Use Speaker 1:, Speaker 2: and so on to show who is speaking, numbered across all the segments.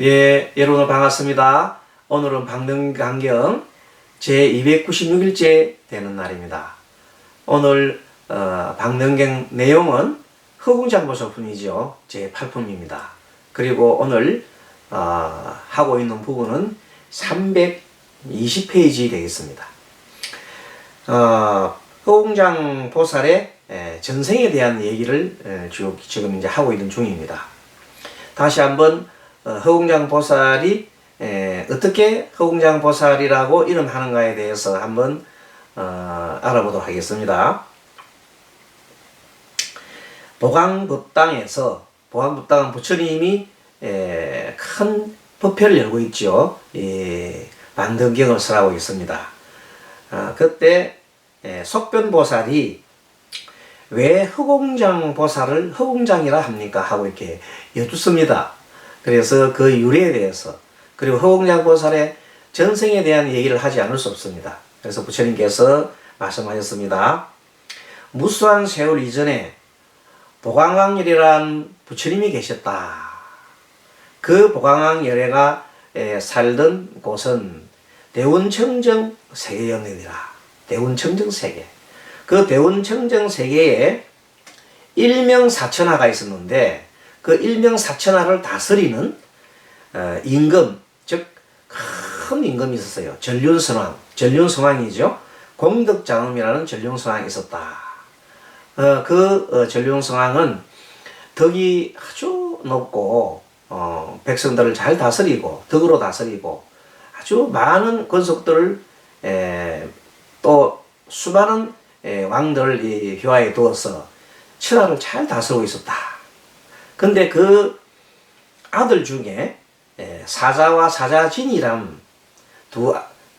Speaker 1: 예, 여러분 반갑습니다. 오늘은 방명강경 제296일째 되는 날입니다. 오늘 어, 방명경 내용은 허궁장보 소품이죠. 제8품입니다. 그리고 오늘 어, 하고 있는 부분은 320페이지 되겠습니다. 어, 허궁장 보살의 에, 전생에 대한 얘기를 에, 쭉 지금 이제 하고 있는 중입니다. 다시 한번 어, 허공장 보살이 에, 어떻게 허공장 보살이라고 이름하는가에 대해서 한번 어, 알아보도록 하겠습니다. 보강법당에서 보강법당은 부처님이 에, 큰 법회를 열고 있죠. 이 만등경을 설하고 있습니다. 아, 그때 에, 속변보살이 왜 허공장 보살을 허공장이라 합니까? 하고 이렇게 여쭙습니다. 그래서 그 유래에 대해서 그리고 허공장 보살의 전생에 대한 얘기를 하지 않을 수 없습니다. 그래서 부처님께서 말씀하셨습니다. 무수한 세월 이전에 보광왕열이란 부처님이 계셨다. 그 보광왕열애가 에, 살던 곳은 대운청정 세계였느니라. 대운청정 세계. 그 대운청정 세계에 일명사천하가 있었는데 그 일명사천하를 다스리는 어, 임금 즉 큰 임금이 있었어요. 전륜선왕, 전륜선왕이죠. 공덕장엄이라는 전륜선왕이 있었다. 어, 그 어, 전륜선왕은 덕이 아주 높고 어, 백성들을 잘 다스리고 덕으로 다스리고 아주 많은 권속들을 에, 또 수많은 에, 왕들을 이 휘하에 두어서 천하를 잘 다스리고 있었다. 근데 그 아들 중에 에, 사자와 사자진이란 두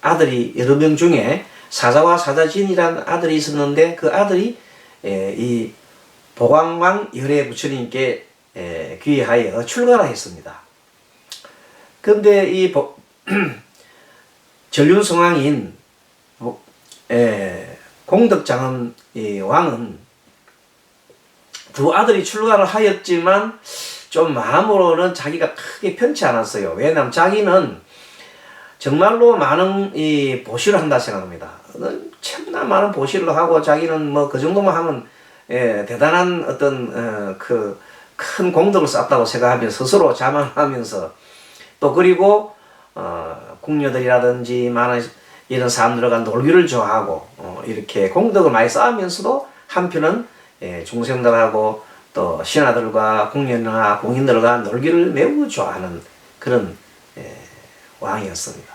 Speaker 1: 아들이 여러 명 중에 사자와 사자진이란 아들이 있었는데 그 아들이 에, 이 보광왕 열애 부처님께 에, 귀하여 출가를 했습니다. 근데 이 보, 전륜성왕인 뭐, 에, 공덕장엄 이 왕은 두 아들이 출가를 하였지만 좀 마음으로는 자기가 크게 편치 않았어요. 왜냐하면 자기는 정말로 많은 이 보시를 한다 생각합니다. 참나 많은 보시를 하고 자기는 뭐 그 정도만 하면 예, 대단한 어떤 어, 그큰 공덕을 쌓았다고 생각하면서 스스로 자만하면서 또 그리고 어, 궁녀들이라든지 많은 이런 사람들과 놀기를 좋아하고 어, 이렇게 공덕을 많이 쌓으면서도 한편은 예, 중생들하고 또 신하들과 궁녀나 공인들과 놀기를 매우 좋아하는 그런 예, 왕이었습니다.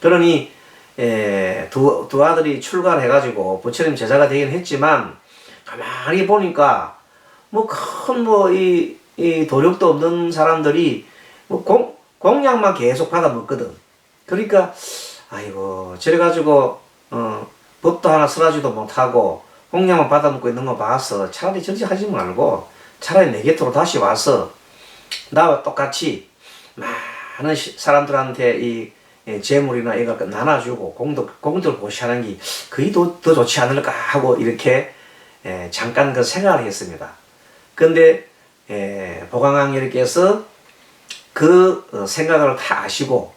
Speaker 1: 그러니 예, 두, 두 아들이 출가를 해가지고 부처님 제자가 되긴 했지만 가만히 보니까 뭐 큰 뭐이 이 도력도 없는 사람들이 뭐 공, 공약만 계속 받아 먹거든. 그러니까 아이고 저래 가지고 어 법도 하나 쓰라지도 못하고 공약만 받아 먹고 있는 거 봐서 차라리 저지 하지 말고 차라리 내 곁으로 다시 와서 나와 똑같이 많은 시- 사람들한테 이 예, 재물이나 이거 나눠주고 공덕 공덕을 보시하는 게 그게 더, 더 좋지 않을까 하고 이렇게 예, 잠깐 그 생각을 했습니다. 근데 예, 보광왕님께서 그 어, 생각을 다 아시고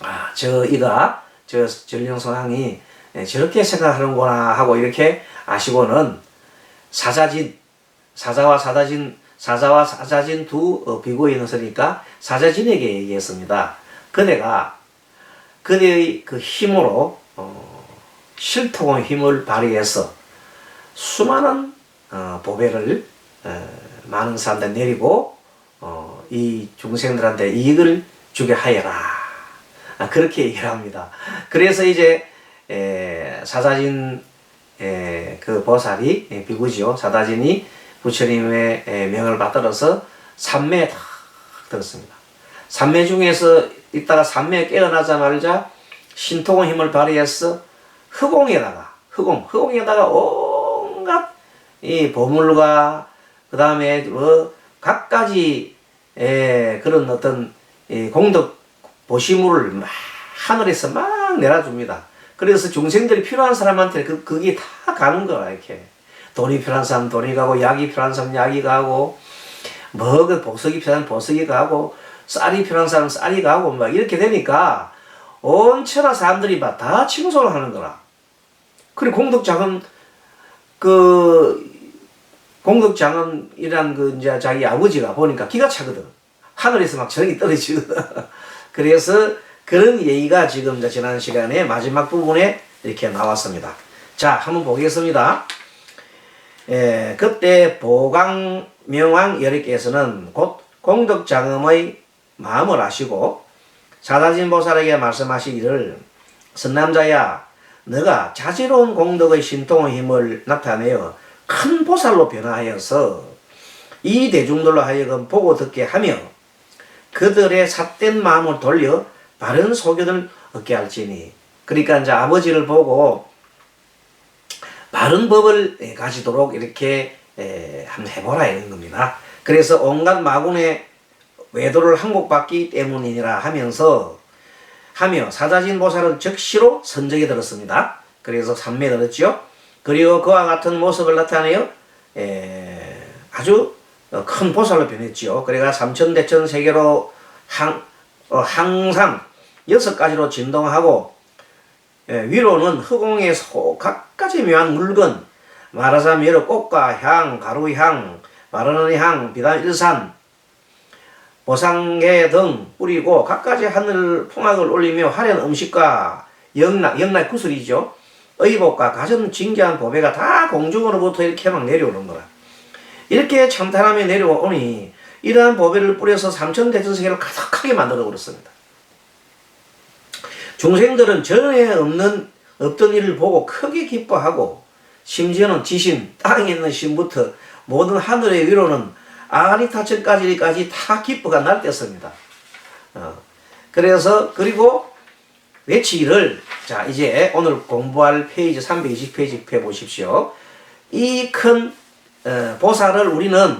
Speaker 1: 아, 저 이가 저 전령성왕이 예, 저렇게 생각하는구나 하고 이렇게 아시고는 사자진 사자와 사자진 사자와 사자진 두 어, 비고인을 쓰니까 사자진에게 얘기했습니다. 그대가 그대의 그 힘으로 어, 실통의 힘을 발휘해서 수많은 어, 보배를 어, 많은 사람들 내리고 어, 이 중생들한테 이익을 주게 하여라. 아, 그렇게 얘기를 합니다. 그래서 이제 에, 사자진 에, 그 보살이 에, 비구지요. 사다진이 부처님의 에, 명을 받들어서 삼매에 탁 들었습니다. 삼매 중에서 있다가 삼매에 깨어나자마자 신통의 힘을 발휘해서 흑공에다가 흑공 흑공에다가 온갖 이 보물과 그 다음에 뭐 각가지 에, 그런 어떤 이 공덕 보시물을 막 하늘에서 막 내려줍니다. 그래서 중생들이 필요한 사람한테 그, 그게 다 가는 거야, 이렇게. 돈이 필요한 사람 돈이 가고, 약이 필요한 사람 약이 가고, 뭐, 그 보석이 필요한 보석이 가고, 쌀이 필요한 사람 쌀이 가고 막 이렇게 되니까 온 천하 사람들이 막 다 칭송을 하는 거라. 그리고 공덕장은 그 공덕장은이란 그 이제 자기 아버지가 보니까 기가 차거든. 하늘에서 막 저기 떨어지거든. 그래서 그런 얘기가 지금 지난 시간에 마지막 부분에 이렇게 나왔습니다. 자, 한번 보겠습니다. 예, 그때 보강 명왕 여리께서는 곧 공덕장엄의 마음을 아시고 사다진 보살에게 말씀하시기를 선남자야 너가 자지러운 공덕의 신통의 힘을 나타내어 큰 보살로 변화하여서 이 대중들로 하여금 보고 듣게 하며 그들의 삿된 마음을 돌려 바른 소견을 얻게 할지니 그러니까 이제 아버지를 보고 바른 법을 가지도록 이렇게 에, 한번 해보라 이런 겁니다. 그래서 온갖 마군의 외도를 항복받기 때문이니라 하면서 하며 사자진 보살은 즉시로 선정에 들었습니다. 그래서 삼매에 들었죠. 그리고 그와 같은 모습을 나타내어 에, 아주 큰 보살로 변했지요. 그래가 삼천대천 세계로 항, 어, 항상 여섯 가지로 진동하고 예, 위로는 흑공에서 각가지 묘한 물건 말하자면 여러 꽃과 향, 가루향, 마르는 향, 비단 일산, 보상계 등 뿌리고 각가지 하늘 풍악을 올리며 화려한 음식과 영락, 영락 구슬이죠. 의복과 가전 진기한 보배가 다 공중으로부터 이렇게 막 내려오는 거라. 이렇게 참탄하며 내려오니 이러한 보배를 뿌려서 삼천대천세계를 가득하게 만들어 버렸습니다. 중생들은 전에 없는 없던 일을 보고 크게 기뻐하고 심지어는 지신 땅에 있는 신부터 모든 하늘의 위로는 아리타천까지까지 다 기뻐가 날뛰었습니다. 어. 그래서 그리고 외치기를 자 이제 오늘 공부할 페이지 320페이지 펴 보십시오. 이큰 어, 보살을 우리는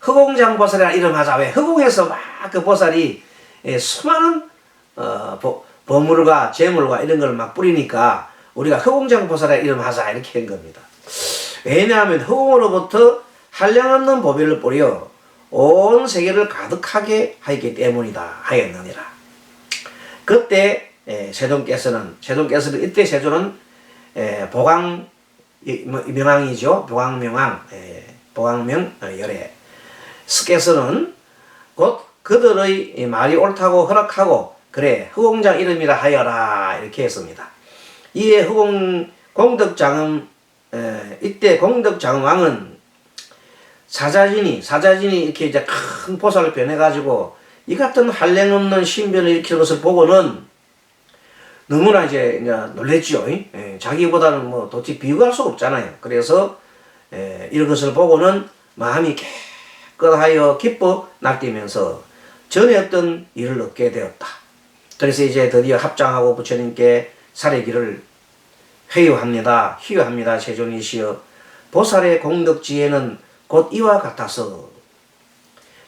Speaker 1: 흑공장 보살이라 이름하자. 왜 흑공에서 막 그 보살이 예, 수많은 어, 보, 보물과 재물과 이런 걸 막 뿌리니까 우리가 흑공장 보살의 이름 하자 이렇게 한 겁니다. 왜냐하면 흑공으로부터 한량없는 보배를 뿌려 온 세계를 가득하게 하였기 때문이다 하였느니라. 그때 에, 세종께서는 세종께서는 이때 에, 보강 뭐, 명왕이죠. 보강 명왕 에, 보강명 어, 열애 스께서는 곧 그들의 말이 옳다고 허락하고 그래 흑공장 이름이라 하여라 이렇게 했습니다. 이에 흑공 공덕장음 에, 이때 공덕장왕은 사자진이 사자진이 이렇게 이제 큰 보살을 변해가지고 이 같은 한량 없는 신변을 일으키는 것을 보고는 너무나 이제, 놀랬죠. 예, 자기보다는 뭐 도저히 비교할 수 없잖아요. 그래서 예, 이런 것을 보고는 마음이 깨끗하여 기뻐 날뛰면서 전에 어떤 일을 얻게 되었다. 그래서 이제 드디어 합장하고 부처님께 사례기를 회유합니다. 희유합니다. 세존이시여 보살의 공덕지에는 곧 이와 같아서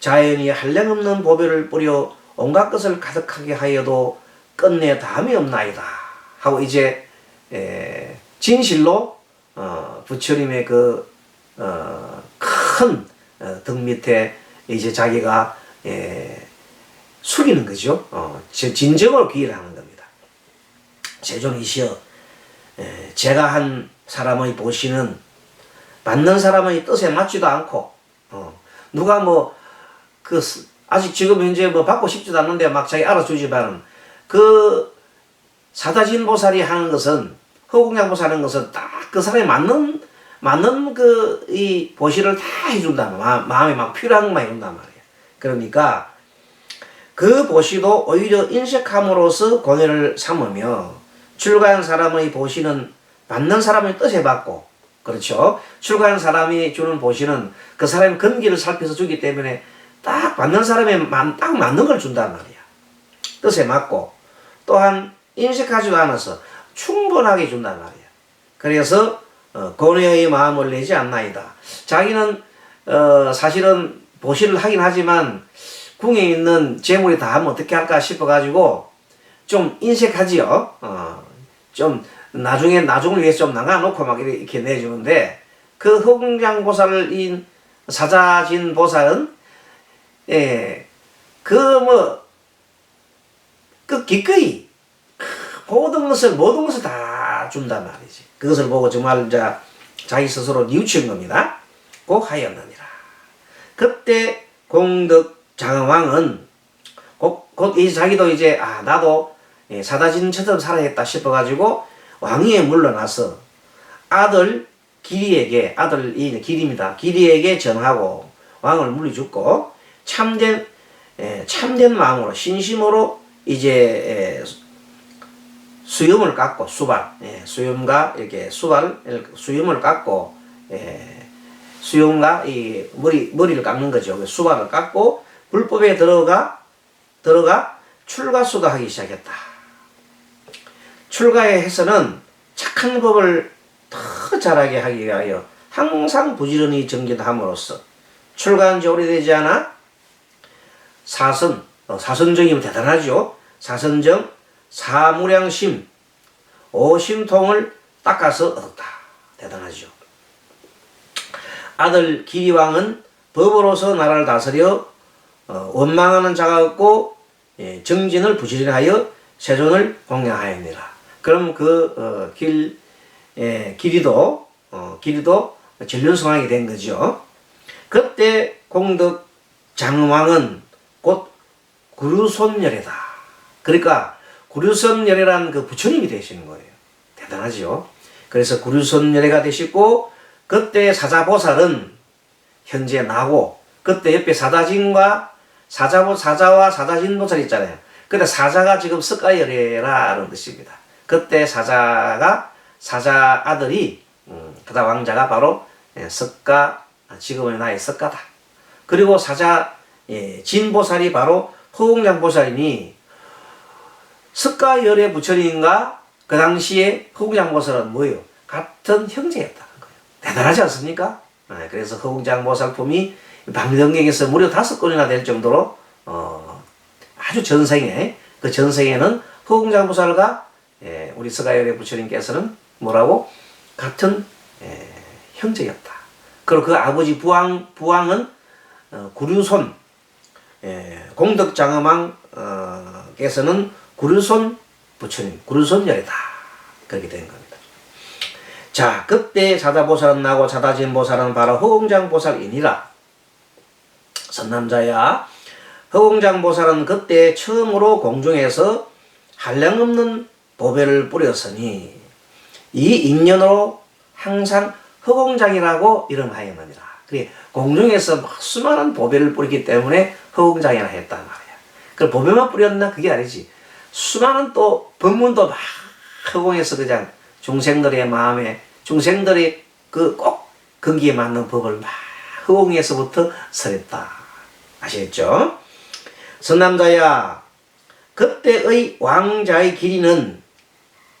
Speaker 1: 자연이 한량없는 보배를 뿌려 온갖 것을 가득하게 하여도 끝내 다음이 없나이다 하고 이제 에, 진실로 어, 부처님의 그큰 어, 어, 등 밑에 이제 자기가 에, 숙이는 거죠. 어, 진정으로 기일 하는 겁니다. 세종이시여 제가 한 사람의 보시는 받는 사람의 뜻에 맞지도 않고 어, 누가 뭐 그 아직 지금 현재 뭐 받고 싶지도 않는데 막 자기 알아주지만은 그 사다진 보살이 하는 것은 허공양 보살 하는 것은 딱 그 사람이 맞는 맞는 그 이 보시를 다 해준다 마, 마음에 막 필요한 것만 해준단 말이야. 그러니까 그 보시도 오히려 인식함으로써 권위를 삼으며 출가한 사람의 보시는 받는 사람의 뜻에 받고 그렇죠. 출가한 사람이 주는 보시는 그 사람의 근기를 살펴서 주기 때문에 딱 받는 사람에 딱 맞는 걸 준단 말이야. 뜻에 맞고 또한 인식하지도 않아서 충분하게 준단 말이야. 그래서 어, 고뇌의 마음을 내지 않나이다. 자기는 어, 사실은 보시를 하긴 하지만 궁에 있는 재물이 다 하면 어떻게 할까 싶어가지고 좀 인색하지요. 어, 좀 나중에 나중을 위해서 좀 나가놓고 막 이렇게 내주는데 그 흑장 보살인 사자진 보살은 예, 그뭐 그 기꺼이 모든 것을 모든 것을 다 준단 말이지. 그것을 보고 정말 자 자기 스스로 뉘우친 겁니다. 꼭 하였느니라. 그때 공덕 장왕은 곧이 자기도 이제 아 나도 예, 사다진처럼 살아야겠다 싶어가지고 왕위에 물러나서 아들 기리에게 아들 이 기리입니다. 기리에게 전하고 왕을 물리주고 참된 예, 참된 마음으로 신심으로 이제 예, 수염을 깎고 수발 예, 수염과 이렇게 수발 수염을 깎고 예, 수염과 이 머리 머리를 깎는 거죠. 그 수발을 깎고 불법에 들어가 들어가 출가수가 하기 시작했다. 출가에 해서는 착한 법을 더 잘하게 하기 위하여 항상 부지런히 정진함으로써 출가한 지 오래되지 않아 사선 어, 사선정이면 대단하죠. 사선정 사무량심 오심통을 닦아서 얻었다. 대단하죠. 아들 기리왕은 법으로서 나라를 다스려 어, 원망하는 자가 없고 예, 정진을 부지런하여 세존을 공양하였니라. 그럼 그 어, 길, 예, 길이도 어, 길이도 전륜성하게 된 거죠. 그때 공덕 장왕은 곧 구류손열이다. 그러니까 구류손열이란 그 부처님이 되시는 거예요. 대단하죠. 그래서 구류손열이가 되시고 그때 사자보살은 현재 나고 그때 옆에 사다진과 사자보 사자와 사다진 보살 있잖아요. 근데 사자가 지금 석가열애라는 뜻입니다. 그때 사자가 사자 아들이 음, 그다 왕자가 바로 예, 석가 지금의 나의 석가다. 그리고 사자 예, 진보살이 바로 허공장보살이니 석가열애 부처님과 그 당시에 허공장보살은 뭐예요? 같은 형제였다는 거예요. 대단하지 않습니까? 네, 그래서 허공장보살품이 방정경에서 무려 다섯 건이나 될 정도로 어, 아주 전생에 그 전생에는 허공장보살과 예, 우리 서가열의 부처님께서는 뭐라고 같은 예, 형제였다. 그리고 그 아버지 부왕 부왕은 어, 구류손 예, 공덕장엄왕께서는 구류손 부처님 구류손열이다 그렇게 된 겁니다. 자 그때 사다보살은 나고 사다진보살은 바로 허공장보살이니라. 선남자야 허공장 보살은 그때 처음으로 공중에서 한량없는 보배를 뿌렸으니 이 인연으로 항상 허공장이라고 이름하였느니라. 그래 공중에서 막 수많은 보배를 뿌리기 때문에 허공장이라 했단 말이야. 그 보배만 뿌렸나 그게 아니지. 수많은 또 법문도 막 허공에서 그냥 중생들의 마음에 중생들의 그꼭 거기에 맞는 법을 막 허공에서부터 설했다. 아시겠죠? 선남자야, 그때의 왕자의 길이는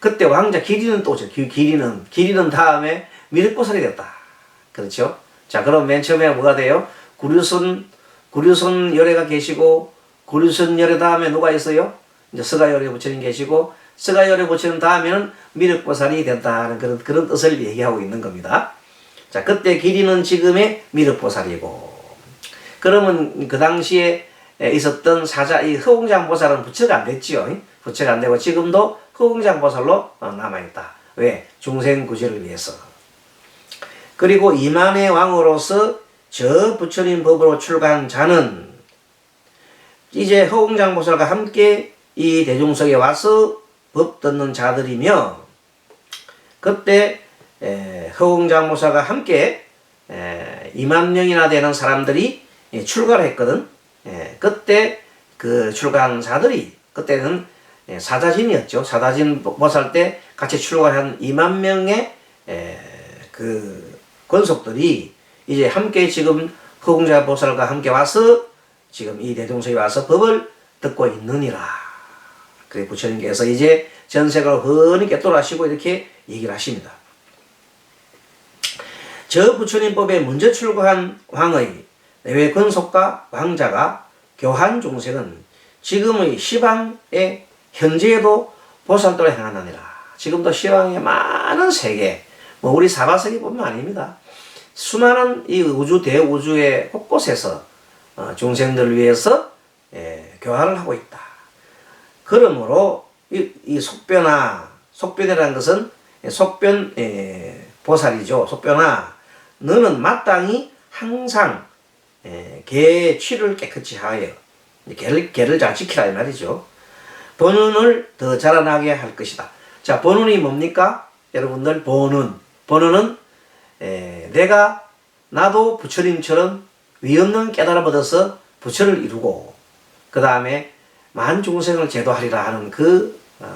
Speaker 1: 그때 왕자 길이는 또죠. 길이는 길이는 다음에 미륵보살이 됐다. 그렇죠? 자, 그럼 맨 처음에 뭐가 돼요? 구류선 구류선 열애가 계시고 구류선 열애 다음에 누가 있어요? 이제 서가열애 부처님 계시고 서가열애 부처님 다음에는 미륵보살이 됐다는 그런 그런 뜻을 얘기하고 있는 겁니다. 자, 그때 길이는 지금의 미륵보살이고 그러면 그 당시에 있었던 사자 이 허공장 보살은 부처가 안 됐지요. 부처가 안 되고 지금도 허공장 보살로 남아있다. 왜? 중생 구제를 위해서. 그리고 이만의 왕으로서 저 부처님 법으로 출간 자는 이제 허공장 보살과 함께 이 대중석에 와서 법 듣는 자들이며 그때 허공장 보살과 함께 에, 2만 명이나 되는 사람들이 출가를 했거든. 그때 그 출가한 자들이 그때는 사자진이었죠. 사자진 보살 때 같이 출가한 2만 명의 그 권속들이 이제 함께 지금 허공자 보살과 함께 와서 지금 이 대동석에 와서 법을 듣고 있느니라. 그래 부처님께서 이제 전세가 흔히 깨달으시고 이렇게 얘기를 하십니다. 저 부처님 법에 먼저 출가한 왕의 내외 권속과 왕자가 교한 중생은 지금의 시방의 현재에도 보살도를 행하느니라. 지금도 시방의 많은 세계, 뭐 우리 사바세계 뿐만 아닙니다. 수많은 이 우주 대우주의 곳곳에서 어, 중생들을 위해서 예, 교화를 하고 있다. 그러므로 이, 이 속변화, 속변이라는 것은 속변 예, 보살이죠. 속변화, 너는 마땅히 항상 예, 개의 취를 깨끗이 하여 개를, 개를 잘 지키라 이 말이죠. 번운을 더 자라나게 할 것이다. 자, 번운이 뭡니까? 여러분들 번운. 번운은 에, 내가 나도 부처님처럼 위없는 깨달음 얻어서 부처를 이루고 그 다음에 만 중생을 제도하리라 하는 그 어,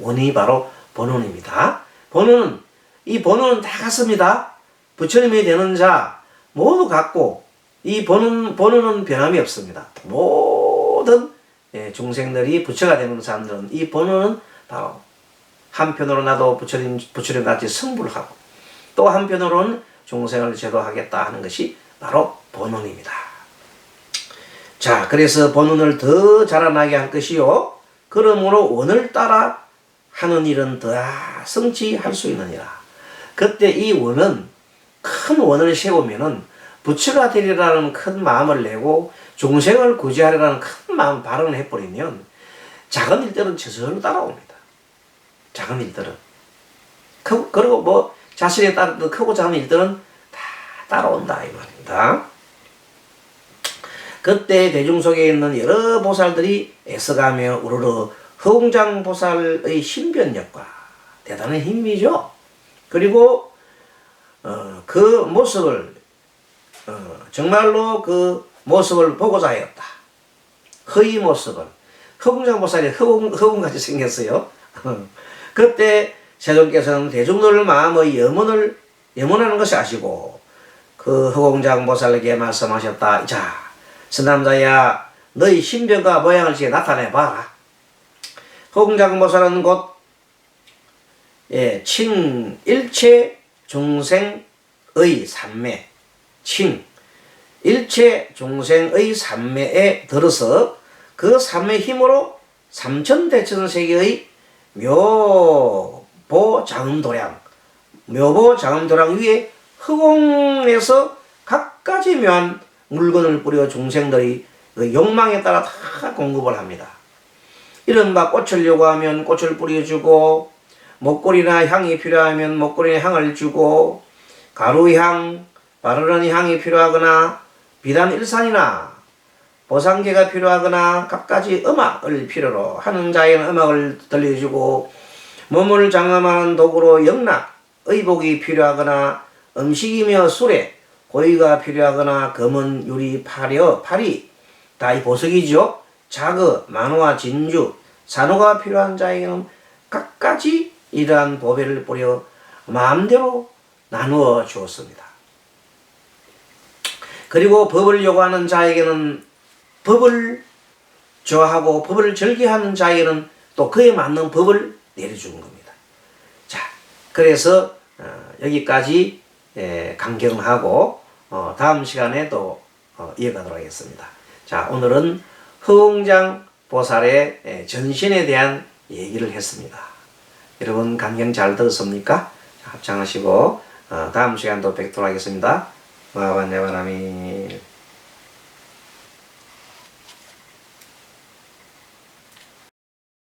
Speaker 1: 원인이 바로 번운입니다. 번운은 이 번운은 다 같습니다. 부처님이 되는 자 모두 같고 이 번운 번운은 변함이 없습니다. 모든 예, 중생들이 부처가 되는 사람들은 이 번운은 바로 한편으로 나도 부처님 부처님 같이 승부를 하고 또 한편으로는 중생을 제도하겠다 하는 것이 바로 본원입니다. 자, 그래서 본원을 더 자라나게 할 것이요. 그러므로 원을 따라 하는 일은 더 성취할 수 있느니라. 그때 이 원은 큰 원을 세우면은 부처가 되리라는 큰 마음을 내고 중생을 구제하리라는 큰 마음 발언을 해버리면 작은 일들은 저절로 따라옵니다. 작은 일들은. 크, 그리고 뭐 자신에 따른 크고 작은 일들은 다 따라온다 이 말입니다. 그때 대중 속에 있는 여러 보살들이 애써가며 우르르 허공장 보살의 신변력과 대단한 힘이죠. 그리고 어, 그 모습을 어, 정말로 그 모습을 보고자 하였다. 허위 모습을 허공장 보살이 허공 허공같이 생겼어요. 그때 세존께서는 대중들 마음의 염원을 염원하는 것이 아시고 그 허공장 보살에게 말씀하셨다. 자, 선남자야, 너희 신변과 모양을 지게 나타내 봐라. 허공장 보살은 곧 예, 친 일체 중생의 삼매, 친 일체 중생의 삼매에 들어서 그 삼매 힘으로 삼천대천 세계의 묘보 장음도량, 묘보 장음도량 위에 허공에서 각가지 묘한 물건을 뿌려 중생들이 그 욕망에 따라 다 공급을 합니다. 이른바 꽃을 요구하면 꽃을 뿌려주고 목걸이나 향이 필요하면 목걸이나 향을 주고 가루향, 바르는 향이 필요하거나 비단 일산이나 보상계가 필요하거나 각가지 음악을 필요로 하는 자에는 음악을 들려주고 몸을 장엄하는 도구로 영락, 의복이 필요하거나 음식이며 술에 고의가 필요하거나 검은 유리 파려, 파리 다 이 보석이죠. 자그, 만화, 진주, 산호가 필요한 자에게는 각가지 이러한 보배를 뿌려 마음대로 나누어 주었습니다. 그리고 법을 요구하는 자에게는 법을 좋아하고 법을 절개하는 자에게는 또 그에 맞는 법을 내려주는 겁니다. 자, 그래서 어, 여기까지 예, 강경하고 어, 다음 시간에 또 어, 이어가도록 하겠습니다. 자, 오늘은 허웅장 보살의 예, 전신에 대한 얘기를 했습니다. 여러분 강경 잘 들었습니까? 합창하시고 어, 다음 시간도 뵙도록 하겠습니다. 마반야바라미